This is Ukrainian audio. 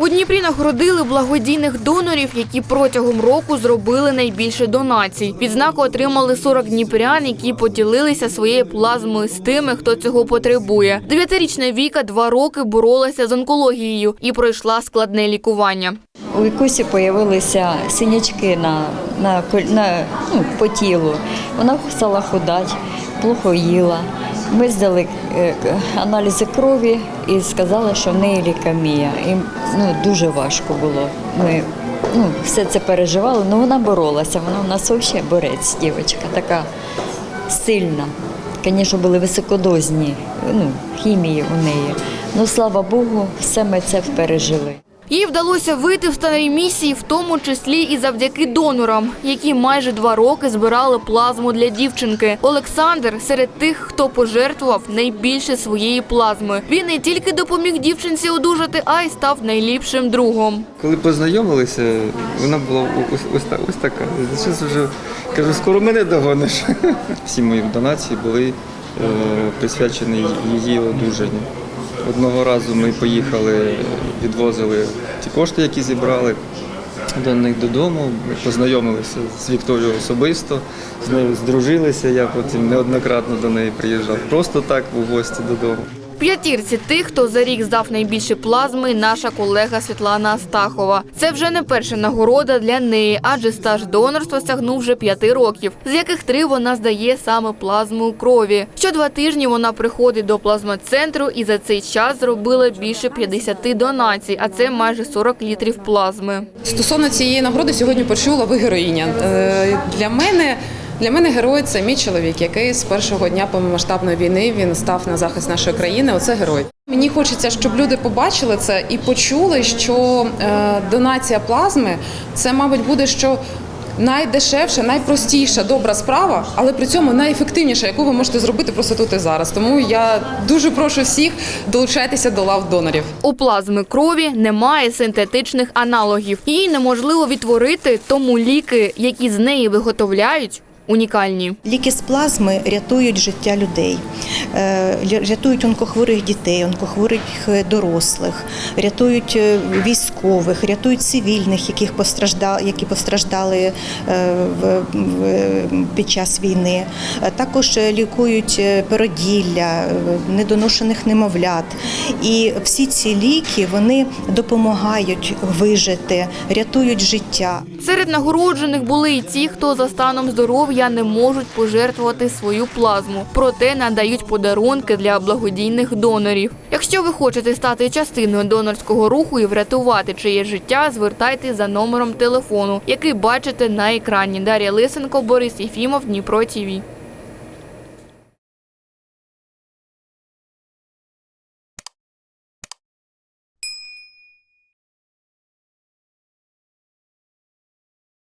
У Дніпрі нагородили благодійних донорів, які протягом року зробили найбільше донацій. Відзнаку отримали 40 дніпрян, які поділилися своєю плазмою з тими, хто цього потребує. Дев'ятирічна Віка два роки боролася з онкологією і пройшла складне лікування. У Вікусі з'явилися синячки на, на, на, ну, по тілу. Вона стала худати, плохо їла. Ми здали е, аналізи крові і сказали, що в неї лікемія. І ну, дуже важко було. Ми ну, все це переживали, але вона боролася. Вона у нас взагалі борець, дівчинка, така сильна. Звісно, були високодозні ну, хімії у неї. Ну, слава Богу, все ми це пережили. Їй вдалося вийти в стан ремісії, в тому числі і завдяки донорам, які майже два роки збирали плазму для дівчинки. Олександр серед тих, хто пожертвував найбільше своєї плазми. Він не тільки допоміг дівчинці одужати, а й став найліпшим другом. Коли познайомилися, вона була ось, ось, ось така. Зараз вже кажу, скоро мене догониш. Всі мої донації були е, присвячені її одужанню. Одного разу ми поїхали, відвозили ті кошти, які зібрали до них додому. Ми познайомилися з Вікторією особисто, з нею здружилися. Я потім неоднократно до неї приїжджав. Просто так у гості додому. П'ятірці тих, хто за рік здав найбільше плазми, наша колега Світлана Астахова. Це вже не перша нагорода для неї, адже стаж донорства сягнув вже п'яти років, з яких три вона здає саме плазму у крові. Що два тижні вона приходить до плазмоцентру і за цей час зробила більше 50 донацій, а це майже 40 літрів плазми. Стосовно цієї нагороди сьогодні почула ви героїня. Е, Для мене для мене герой це мій чоловік, який з першого дня повномасштабної війни він став на захист нашої країни. Оце герой. Мені хочеться, щоб люди побачили це і почули, що е, донація плазми це, мабуть, буде що. Найдешевша, найпростіша, добра справа, але при цьому найефективніша, яку ви можете зробити просто тут і зараз. Тому я дуже прошу всіх долучайтеся до лав донорів. У плазми крові немає синтетичних аналогів. Її неможливо відтворити, тому ліки, які з неї виготовляють, унікальні. Ліки з плазми рятують життя людей, е, рятують онкохворих дітей, онкохворих е, дорослих, рятують е, військових, рятують цивільних, яких постраждали, які постраждали під час війни. Також лікують породілля, недоношених немовлят. І всі ці ліки вони допомагають вижити, рятують життя. Серед нагороджених були і ті, хто за станом здоров'я не можуть пожертвувати свою плазму, проте надають подарунки для благодійних донорів. Якщо ви хочете стати частиною донорського руху і врятувати чиє життя, звертайте за номером телефону, який бачите на екрані. Дар'я Лисенко, Борис Єфімов, Дніпро ТІВІ.